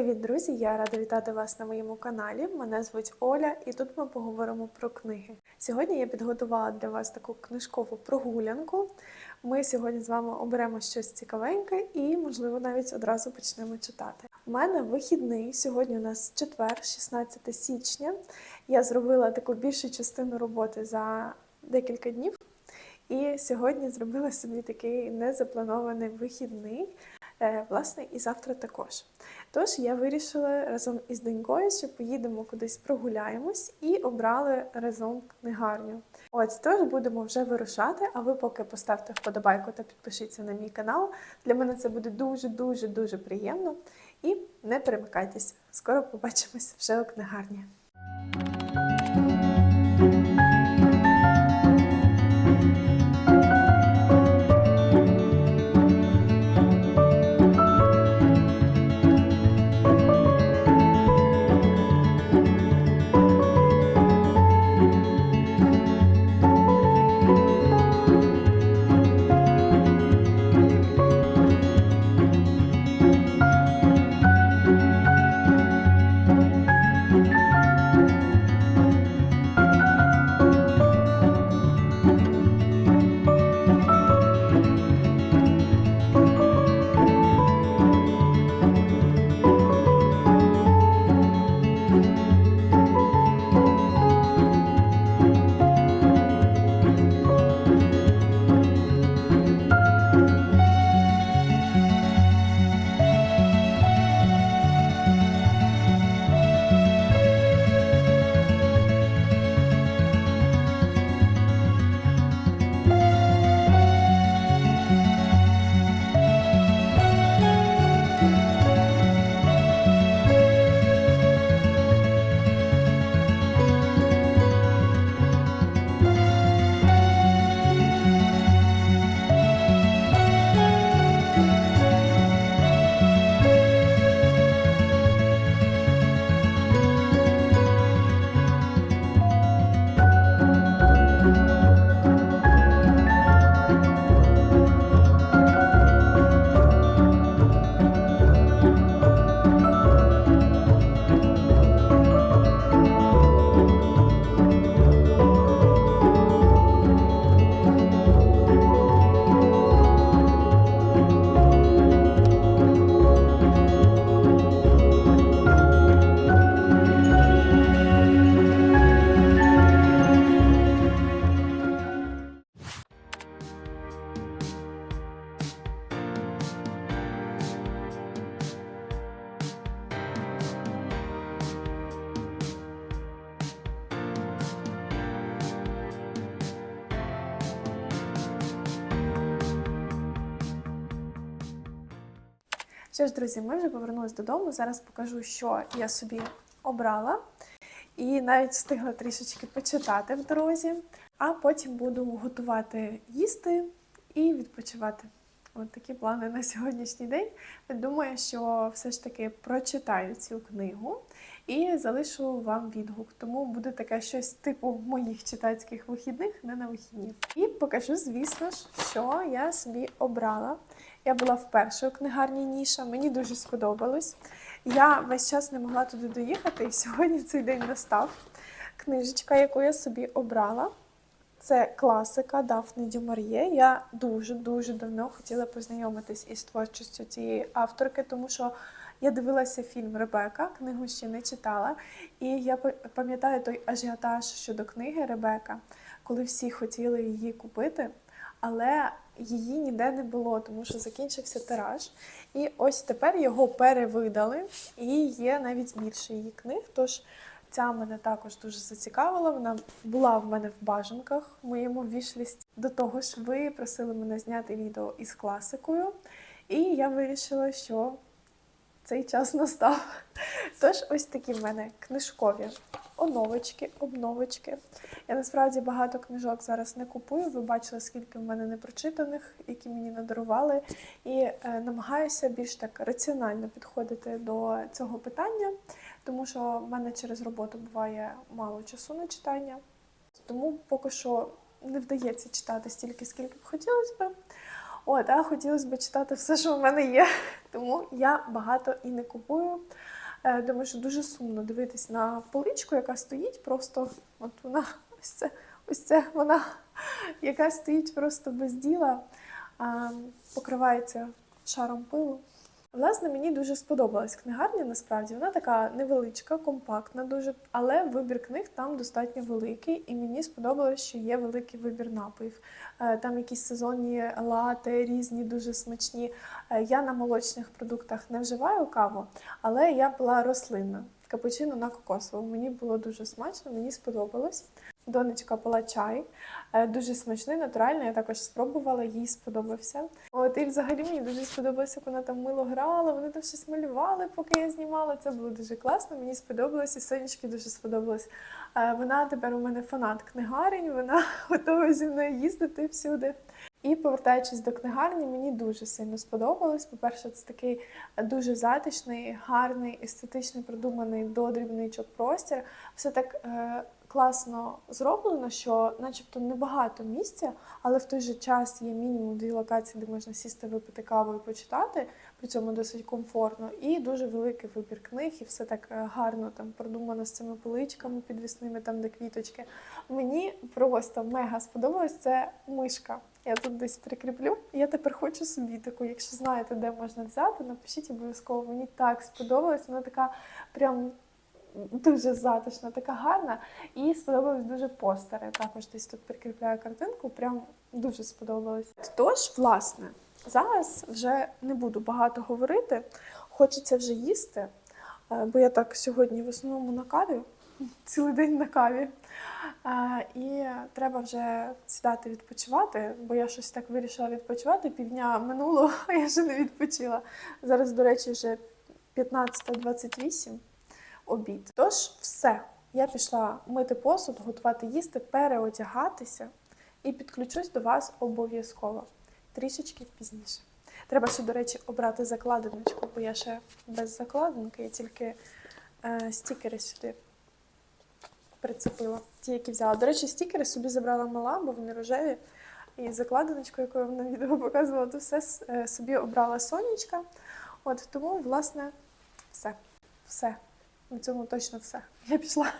Привіт, друзі! Я рада вітати вас на моєму каналі. Мене звуть Оля, і тут ми поговоримо про книги. Сьогодні я підготувала для вас таку книжкову прогулянку. Ми сьогодні з вами оберемо щось цікавеньке і, можливо, навіть одразу почнемо читати. У мене вихідний. Сьогодні у нас четвер, 16 січня. Я зробила таку більшу частину роботи за декілька днів. І сьогодні зробила собі такий незапланований вихідний, е, власне, і завтра також. Тож я вирішила разом із донькою, що поїдемо кудись прогуляємось і обрали разом книгарню. От тож будемо вже вирушати. А ви поки поставте вподобайку та підпишіться на мій канал. Для мене це буде дуже дуже дуже приємно. І не перемикайтесь. Скоро побачимось вже у книгарні. Що ж, друзі, ми вже повернулись додому. Зараз покажу, що я собі обрала. І навіть встигла трішечки почитати в дорозі, а потім буду готувати їсти і відпочивати. От такі плани на сьогоднішній день. Думаю, що все ж таки прочитаю цю книгу і залишу вам відгук. Тому буде таке щось типу моїх читацьких вихідних, не на вихідні. І покажу, звісно ж, що я собі обрала. Я була вперше у книгарні Ніша, мені дуже сподобалось. Я весь час не могла туди доїхати, і сьогодні цей день настав. Книжечка, яку я собі обрала, це класика Дафни Дюмар'є. Я дуже-дуже давно хотіла познайомитись із творчістю цієї авторки, тому що я дивилася фільм Ребека, книгу ще не читала. І я пам'ятаю той ажіотаж щодо книги Ребека, коли всі хотіли її купити, але її ніде не було, тому що закінчився тираж. І ось тепер його перевидали, і є навіть більше її книг. Тож ця мене також дуже зацікавила. Вона була в мене в бажанках в моєму вішлісті. До того ж, ви просили мене зняти відео із класикою, і я вирішила, що цей час настав. Тож, ось такі в мене книжкові оновочки, обновочки. Я насправді багато книжок зараз не купую. Ви бачили, скільки в мене непрочитаних, які мені надарували. І е, намагаюся більш так раціонально підходити до цього питання, тому що в мене через роботу буває мало часу на читання. Тому поки що не вдається читати стільки, скільки б хотілося б. От, а хотілося б читати все, що в мене є. Тому я багато і не купую. Е, Думаю, що дуже сумно дивитись на поличку, яка стоїть, просто от вона ось це, ось це вона, яка стоїть просто без діла, покривається шаром пилу. Власне, мені дуже сподобалась книгарня. Насправді вона така невеличка, компактна, дуже, але вибір книг там достатньо великий, і мені сподобалось, що є великий вибір напоїв. Е, Там якісь сезонні лати, різні, дуже смачні. Е, Я на молочних продуктах не вживаю каву, але я була рослинна. Капучино на кокосовому. Мені було дуже смачно, мені сподобалось. Донечка пила чай, е, дуже смачний, натуральний. Я також спробувала, їй сподобався. От і взагалі мені дуже сподобалося, як вона там мило грала, вони там щось малювали, поки я знімала. Це було дуже класно. Мені сподобалось, і сонечки дуже сподобалось. Е, Вона тепер у мене фанат книгарень, вона готова зі мною їздити всюди. І повертаючись до книгарні, мені дуже сильно сподобалось. По-перше, це такий дуже затишний, гарний, естетичний, продуманий до дрібничок простір. Все так е, класно зроблено, що, начебто, небагато місця, але в той же час є мінімум дві локації, де можна сісти, випити каву і почитати. При цьому досить комфортно. І дуже великий вибір книг, і все так е, гарно там продумано з цими поличками підвісними, там де квіточки. Мені просто мега сподобалось це мишка. Я тут десь прикріплю. Я тепер хочу собі таку. Якщо знаєте, де можна взяти, напишіть обов'язково. Мені так сподобалось. Вона така прям дуже затишна, така гарна. І сподобались дуже постери. Також десь тут прикріпляю картинку. Прям дуже сподобалось. Тож, власне, зараз вже не буду багато говорити. Хочеться вже їсти, е, бо я так сьогодні в основному на каві, цілий день на каві. Е, І треба вже сідати відпочивати, бо я щось так вирішила відпочивати. Півдня минуло, а я ще не відпочила. Зараз, до речі, вже 15.28 обід. Тож все. Я пішла мити посуд, готувати їсти, переодягатися і підключусь до вас обов'язково трішечки пізніше. Треба ще, до речі, обрати закладиночку, бо я ще без закладинки, я тільки е, стікери сюди прицепила. Ті, які взяла. До речі, стікери собі забрала мала, бо вони рожеві. І закладиночку, яку я вам на відео показувала, то все е, собі обрала сонечка. От тому, власне, все. Все. На цьому точно все. Я пішла.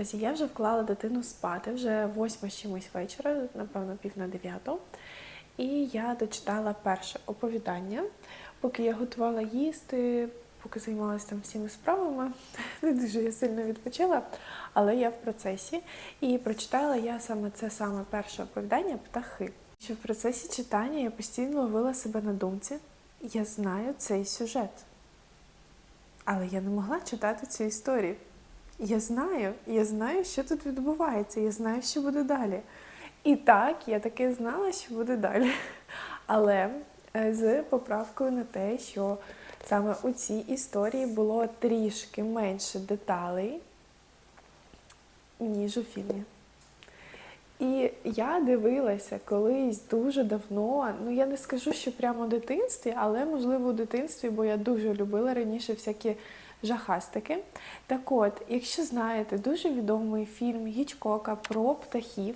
Друзі, я вже вклала дитину спати, вже восьма чимось вечора, напевно, пів на дев'яту. І я дочитала перше оповідання, поки я готувала їсти, поки займалася там всіми справами. Не дуже я сильно відпочила, але я в процесі. І прочитала я саме це саме перше оповідання Птахи. Що в процесі читання я постійно ловила себе на думці. Я знаю цей сюжет. Але я не могла читати цю історію. Я знаю, я знаю, що тут відбувається, я знаю, що буде далі. І так, я таки знала, що буде далі. Але е, з поправкою на те, що саме у цій історії було трішки менше деталей, ніж у фільмі. І я дивилася колись дуже давно. Ну я не скажу, що прямо в дитинстві, але можливо у дитинстві, бо я дуже любила раніше всякі жахастики. Так от, якщо знаєте дуже відомий фільм Гічкока про птахів,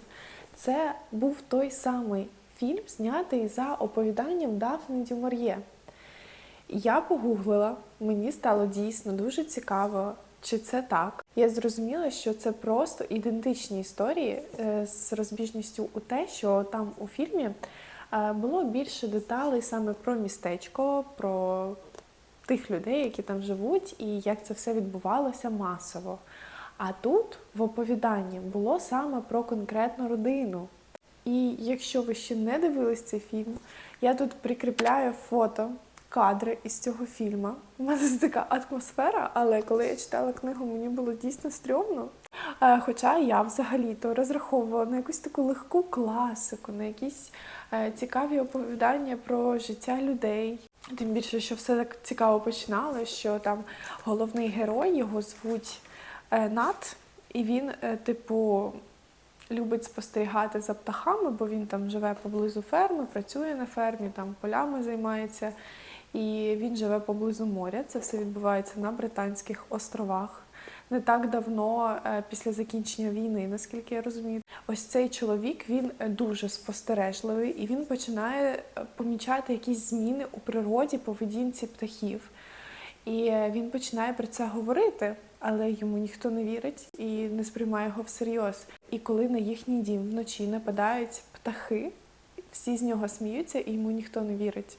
це був той самий фільм, знятий за оповіданням Дафни Дюмор'є. Я погуглила, мені стало дійсно дуже цікаво, чи це так. Я зрозуміла, що це просто ідентичні історії е, з розбіжністю у те, що там у фільмі е, було більше деталей саме про містечко, про тих людей, які там живуть, і як це все відбувалося масово. А тут в оповіданні було саме про конкретну родину. І якщо ви ще не дивились цей фільм, я тут прикріпляю фото, кадри із цього фільму. У мене така атмосфера, але коли я читала книгу, мені було дійсно стрьомно. Е, Хоча я взагалі-то розраховувала на якусь таку легку класику, на якісь е, цікаві оповідання про життя людей. Тим більше, що все так цікаво починало, що там головний герой його звуть е, Нат, і він, е, типу, любить спостерігати за птахами, бо він там живе поблизу ферми, працює на фермі, там полями займається. І він живе поблизу моря. Це все відбувається на Британських островах. Не так давно е, після закінчення війни, наскільки я розумію, ось цей чоловік він е, дуже спостережливий і він починає е, помічати якісь зміни у природі, поведінці птахів. І він починає про це говорити, але йому ніхто не вірить і не сприймає його всерйоз. І коли на їхній дім вночі нападають птахи, всі з нього сміються, і йому ніхто не вірить.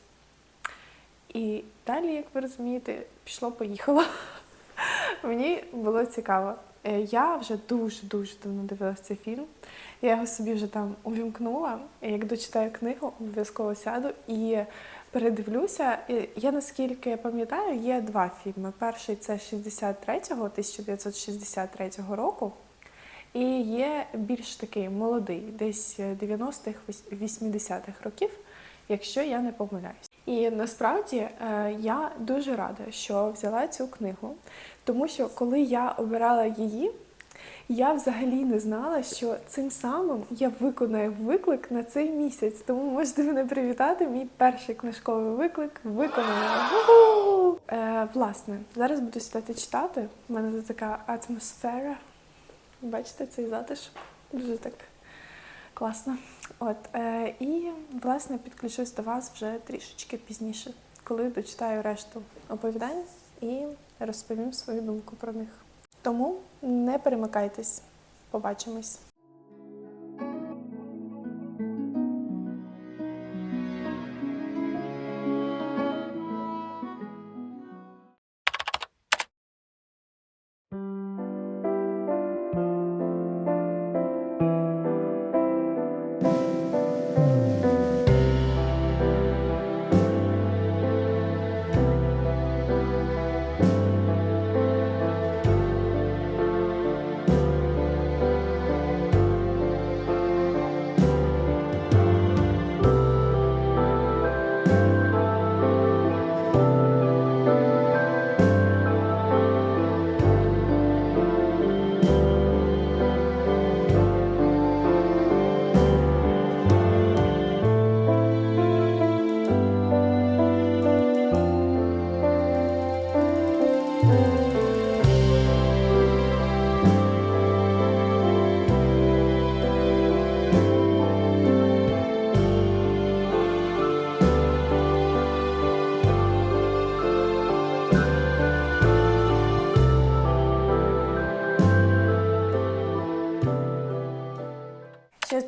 І далі, як ви розумієте, пішло-поїхало. Мені було цікаво. Е, Я вже дуже-дуже давно дивилася цей фільм. Я його собі вже там увімкнула. Як дочитаю книгу, обов'язково сяду і передивлюся. Я наскільки пам'ятаю, є два фільми. Перший це 63-го, 1963 року. І є більш такий молодий, десь 90-х, 80-х років, якщо я не помиляюсь. І насправді е, я дуже рада, що взяла цю книгу, тому що коли я обирала її, я взагалі не знала, що цим самим я виконаю виклик на цей місяць. Тому можете мене привітати. Мій перший книжковий виклик виконано. Е, власне, зараз буду сідати читати. У мене тут така атмосфера. Бачите цей затишок? Дуже так класно. От е, і власне підключусь до вас вже трішечки пізніше, коли дочитаю решту оповідань і розповім свою думку про них. Тому не перемикайтесь, побачимось.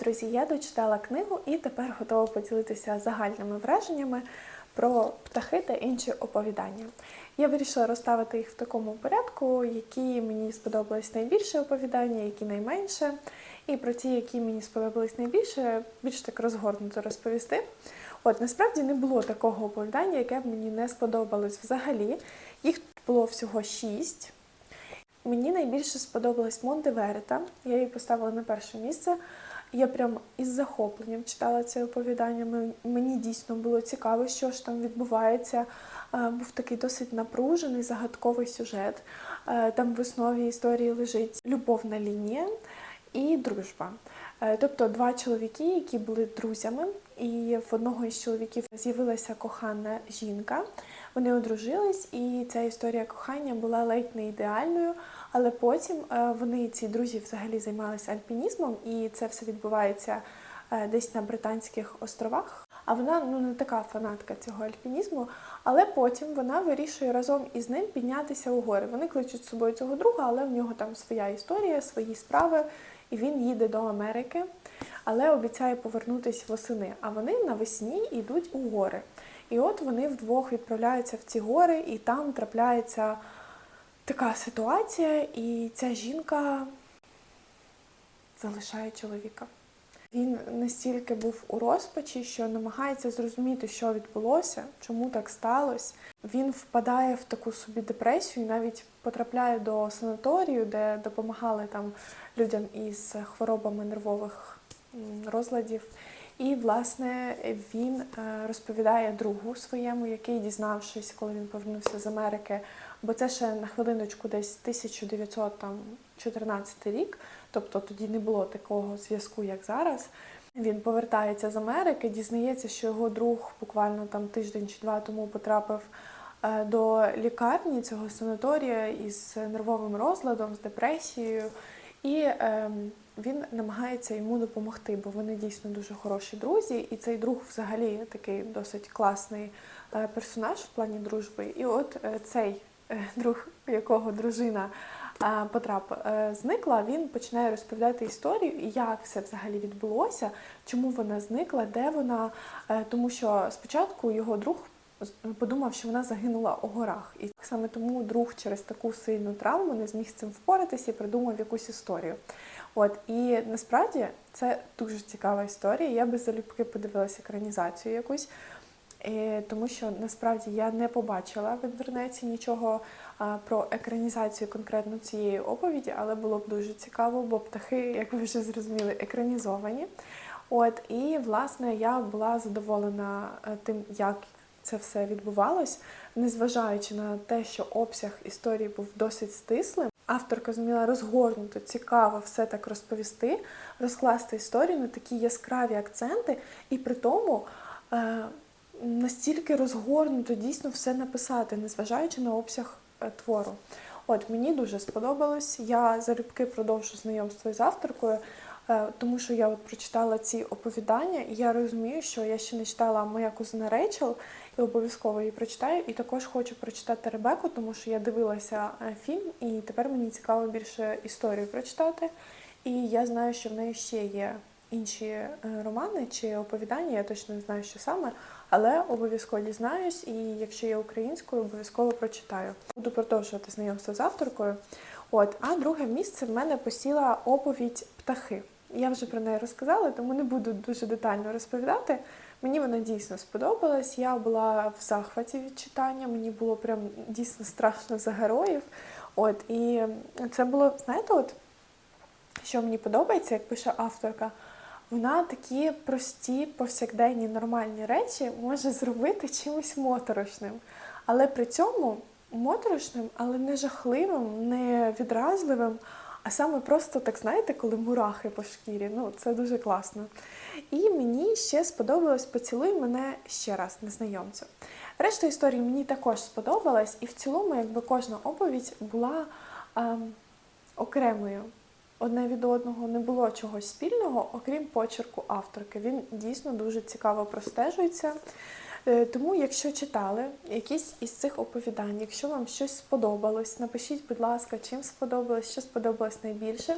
Друзі, я дочитала книгу і тепер готова поділитися загальними враженнями про птахи та інші оповідання. Я вирішила розставити їх в такому порядку, які мені сподобались найбільше оповідання, які найменше. І про ті, які мені сподобались найбільше, більш так розгорнуто розповісти. От насправді не було такого оповідання, яке б мені не сподобалось взагалі. Їх було всього шість. Мені найбільше сподобалась Монте Верета. Я її поставила на перше місце. Я прям із захопленням читала це оповідання. Мені дійсно було цікаво, що ж там відбувається. Е, Був такий досить напружений, загадковий сюжет. Е, Там в основі історії лежить любовна лінія і дружба. Е, Тобто два чоловіки, які були друзями, і в одного із чоловіків з'явилася кохана жінка. Вони одружились, і ця історія кохання була ледь не ідеальною. Але потім е, вони, ці друзі, взагалі займалися альпінізмом, і це все відбувається е, десь на Британських островах. А вона ну не така фанатка цього альпінізму. Але потім вона вирішує разом із ним піднятися у гори. Вони кличуть з собою цього друга, але в нього там своя історія, свої справи, і він їде до Америки, але обіцяє повернутися восени. А вони навесні йдуть у гори. І от вони вдвох відправляються в ці гори, і там трапляється така ситуація, і ця жінка залишає чоловіка. Він настільки був у розпачі, що намагається зрозуміти, що відбулося, чому так сталося. Він впадає в таку собі депресію, навіть потрапляє до санаторію, де допомагали там людям із хворобами нервових розладів. І, власне, він е, розповідає другу своєму, який, дізнавшись, коли він повернувся з Америки, бо це ще на хвилиночку десь 1914 рік, тобто тоді не було такого зв'язку, як зараз. Він повертається з Америки, дізнається, що його друг буквально там тиждень чи два тому потрапив е, до лікарні цього санаторія із нервовим розладом, з депресією. І ем, він намагається йому допомогти, бо вони дійсно дуже хороші друзі. І цей друг взагалі такий досить класний е, персонаж в плані дружби. І от е, цей друг, якого дружина потрап е, зникла, він починає розповідати історію, як все взагалі відбулося, чому вона зникла, де вона. Е, Тому що спочатку його друг подумав, що вона загинула у горах. І саме тому друг через таку сильну травму не зміг з цим впоратися і придумав якусь історію. От і насправді це дуже цікава історія. Я би залюбки подивилася екранізацію якусь. Е, Тому що насправді я не побачила в інтернеті нічого про екранізацію конкретно цієї оповіді, але було б дуже цікаво, бо птахи, як ви вже зрозуміли, екранізовані. От і власне я була задоволена е, тим, як це все відбувалось, незважаючи на те, що обсяг історії був досить стислим. Авторка зуміла розгорнуто, цікаво все так розповісти, розкласти історію на такі яскраві акценти, і при тому е, настільки розгорнуто дійсно все написати, незважаючи на обсяг е, твору. От мені дуже сподобалось. Я залюбки продовжу знайомство з авторкою, е, тому що я от прочитала ці оповідання, і я розумію, що я ще не читала моя кузина Рейчел, і обов'язково її прочитаю. І також хочу прочитати Ребеку, тому що я дивилася е, фільм, і тепер мені цікаво більше історію прочитати. І я знаю, що в неї ще є інші е, романи чи оповідання, я точно не знаю, що саме, але обов'язково дізнаюсь, і якщо є українською, обов'язково прочитаю. Буду продовжувати знайомство з авторкою. От, а друге місце в мене посіла оповідь птахи. Я вже про неї розказала, тому не буду дуже детально розповідати. Мені вона дійсно сподобалась. Я була в захваті від читання, мені було прям дійсно страшно за героїв. От, і це було, знаєте, от що мені подобається, як пише авторка, вона такі прості, повсякденні, нормальні речі може зробити чимось моторошним. Але при цьому моторошним, але не жахливим, не відразливим, а саме просто, так знаєте, коли мурахи по шкірі. Ну, це дуже класно. І мені ще сподобалось поцілуй мене ще раз, незнайомцю. Решта історії мені також сподобалась, і в цілому, якби кожна оповідь була ем, окремою. Одне від одного не було чогось спільного, окрім почерку авторки. Він дійсно дуже цікаво простежується. Е, Тому, якщо читали якісь із цих оповідань, якщо вам щось сподобалось, напишіть, будь ласка, чим сподобалось, що сподобалось найбільше.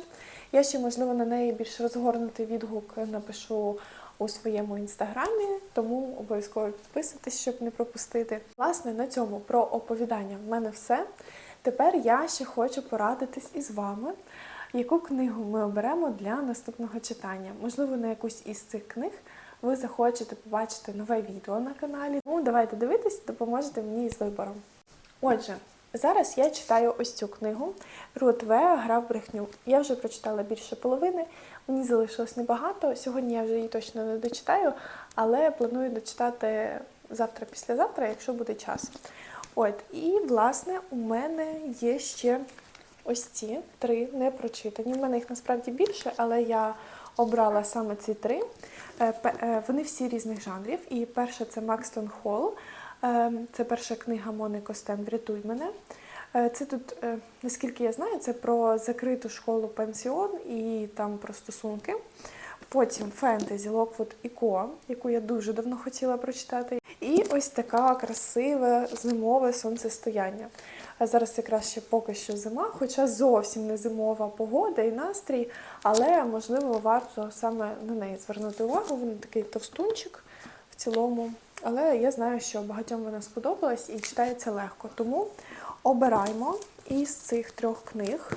Я ще, можливо, на неї більш розгорнутий відгук напишу у своєму інстаграмі, тому обов'язково підписуйтесь, щоб не пропустити. Власне, на цьому про оповідання в мене все. Тепер я ще хочу порадитись із вами, яку книгу ми оберемо для наступного читання. Можливо, на якусь із цих книг ви захочете побачити нове відео на каналі. Ну, давайте дивитись, допоможете мені з вибором. Отже, зараз я читаю ось цю книгу Рут В. Гра в брехню. Я вже прочитала більше половини, мені залишилось небагато. Сьогодні я вже її точно не дочитаю, але планую дочитати завтра-післязавтра, якщо буде час. От, і власне у мене є ще ось ці три не прочитані. У мене їх насправді більше, але я обрала саме ці три. Е, е, Вони всі різних жанрів. І перша це Макстон Холл. Е, Це перша книга Мони Костен Врятуй мене. Це тут, наскільки я знаю, це про закриту школу пенсіон і там про стосунки. Потім фентезі Локвуд і Ко, яку я дуже давно хотіла прочитати. І ось така красиве зимове сонцестояння. Зараз якраз ще поки що зима, хоча зовсім не зимова погода і настрій, але можливо варто саме на неї звернути увагу. Він такий товстунчик в цілому. Але я знаю, що багатьом вона сподобалась і читається легко. Тому обираємо із цих трьох книг,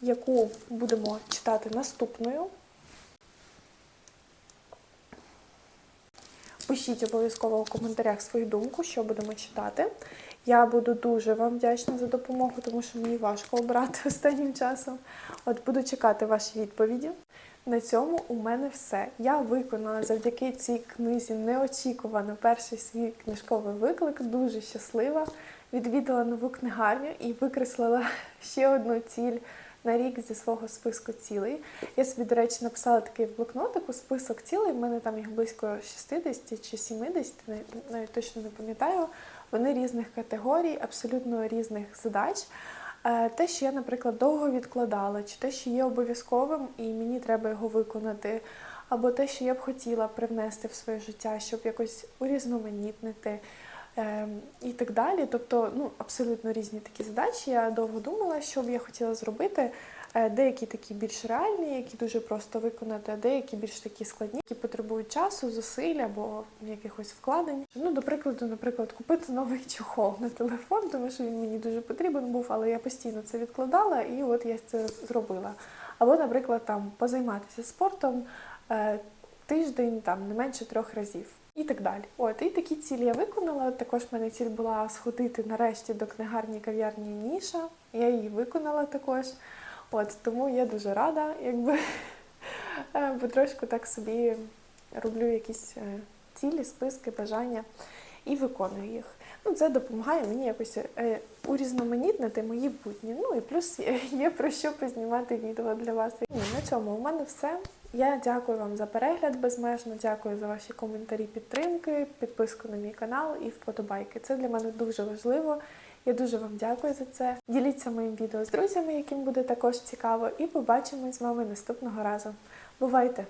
яку будемо читати наступною. Пишіть обов'язково у коментарях свою думку, що будемо читати. Я буду дуже вам вдячна за допомогу, тому що мені важко обрати останнім часом. От буду чекати ваші відповіді. На цьому у мене все. Я виконала завдяки цій книзі неочікувано перший свій книжковий виклик. Дуже щаслива. Відвідала нову книгарню і викреслила ще одну ціль на рік зі свого списку цілей. Я собі, до речі, написала такий в блокнотику список цілей. У мене там їх близько 60 чи 70, навіть- точно не пам'ятаю. Вони різних категорій, абсолютно різних задач. Е, Те, що я, наприклад, довго відкладала, чи те, що є обов'язковим, і мені треба його виконати, або те, що я б хотіла привнести в своє життя, щоб якось урізноманітнити і так далі. Тобто, ну, абсолютно різні такі задачі. Я довго думала, що б я хотіла зробити. Е, Деякі такі більш реальні, які дуже просто виконати, а деякі більш такі складні, які потребують часу, зусиль або якихось вкладень. Ну, до прикладу, наприклад, купити новий чохол на телефон, тому що він мені дуже потрібен був, але я постійно це відкладала, і от я це зробила. Або, наприклад, там позайматися спортом е, тиждень там не менше трьох разів. І так далі. От, і такі цілі я виконала. Також в мене ціль була сходити нарешті до книгарні кав'ярні Ніша. Я її виконала також. От, тому я дуже рада, якби е, потрошку так собі роблю якісь е, цілі, списки, бажання і виконую їх. Ну, це допомагає мені якось е, урізноманітнити мої будні. Ну і плюс є, про що познімати відео для вас. Ні, на цьому у мене все. Я дякую вам за перегляд безмежно, дякую за ваші коментарі, підтримки, підписку на мій канал і вподобайки. Це для мене дуже важливо. Я дуже вам дякую за це. Діліться моїм відео з друзями, яким буде також цікаво, і побачимось з вами наступного разу. Бувайте!